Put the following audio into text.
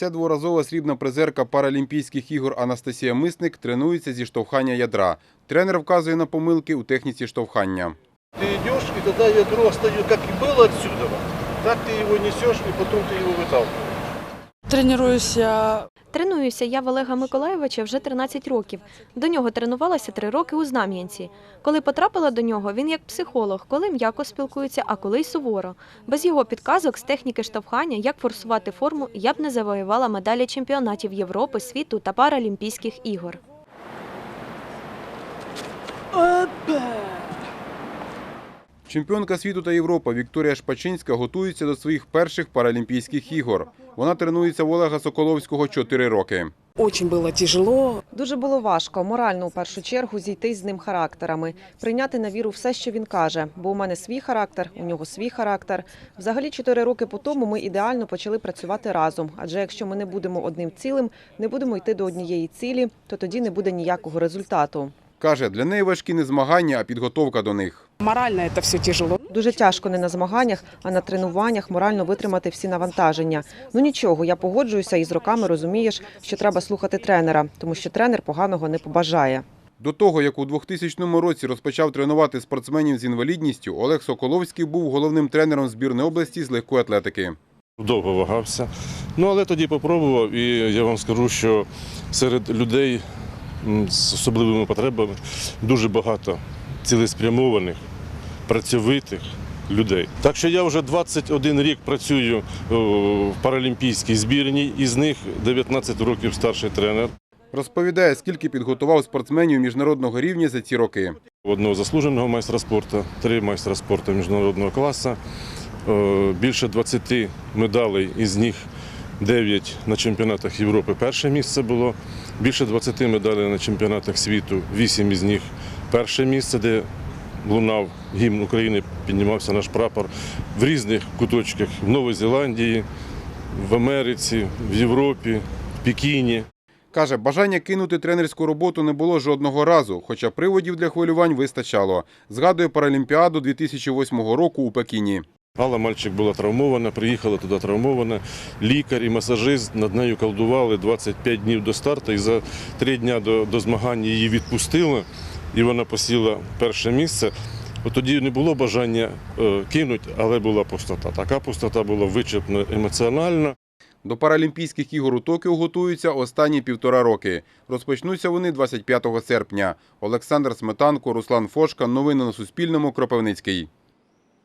Ця дворазова срібна призерка Паралімпійських ігор Анастасія Мисник тренується зі штовхання ядра. Тренер вказує на помилки у техніці штовхання. Ты идешь, и тогда ядро остается, как и было отсюда, так ты его несешь, и потом ты его выталкиваешь. Тренуюсь я Тренуюся я в Олега Миколаєвича вже 13 років. До нього тренувалася 3 роки у Знам'янці. Коли потрапила до нього, він як психолог, коли м'яко спілкується, а коли й суворо. Без його підказок з техніки штовхання, як форсувати форму, я б не завоювала медалі чемпіонатів Європи, світу та Паралімпійських ігор. Чемпіонка світу та Європи Вікторія Шпачинська готується до своїх перших Паралімпійських ігор. Вона тренується в Олега Соколовського 4 роки. очень было тяжело. Дуже було важко морально у першу чергу зійти з ним характерами, прийняти на віру все, що він каже. Бо у мене свій характер, у нього свій характер. Взагалі, чотири роки по тому ми ідеально почали працювати разом. Адже якщо ми не будемо одним цілим, не будемо йти до однієї цілі, то тоді не буде ніякого результату. Каже, для неї важкі не змагання, а підготовка до них. Морально это все тяжело. Дуже тяжко не на змаганнях, а на тренуваннях морально витримати всі навантаження. Ну нічого, я погоджуюся і з роками розумієш, що треба слухати тренера, тому що тренер поганого не побажає. До того, як у 2000 році розпочав тренувати спортсменів з інвалідністю, Олег Соколовський був головним тренером збірної області з легкої атлетики. Довго вагався. Ну, але тоді попробував, і я вам скажу, що серед людей з особливими потребами дуже багато цілеспрямованих, працьовитих людей. Так що я вже 21 рік працюю в паралімпійській збірній, із них 19 років старший тренер. Розповідає, скільки підготував спортсменів міжнародного рівня за ці роки. Одного заслуженого майстра спорту, три майстра спорту міжнародного класу, е, більше 20 медалей, із них 9 на чемпіонатах Європи перше місце було, більше 20 медалей на чемпіонатах світу, 8 із них перше місце, де лунав гімн України, піднімався наш прапор в різних куточках в Новій Зеландії, в Америці, в Європі, в Пекіні. Каже, бажання кинути тренерську роботу не було жодного разу, хоча приводів для хвилювань вистачало. Згадує Паралімпіаду 2008 року у Пекіні. Алла мальчик була травмована, приїхала туди травмована. Лікар і масажист над нею колдували 25 днів до старту, і за три дні до, до змагань її відпустили, і вона посіла перше місце. От тоді не було бажання е, кинути, але була пустота. Така пустота була вичерпна емоціональна. До Паралімпійських ігор у Токіо готуються останні півтора роки. Розпочнуться вони 25 серпня. Олександр Сметанко, Руслан Фошка. Новини на Суспільному. Кропивницький.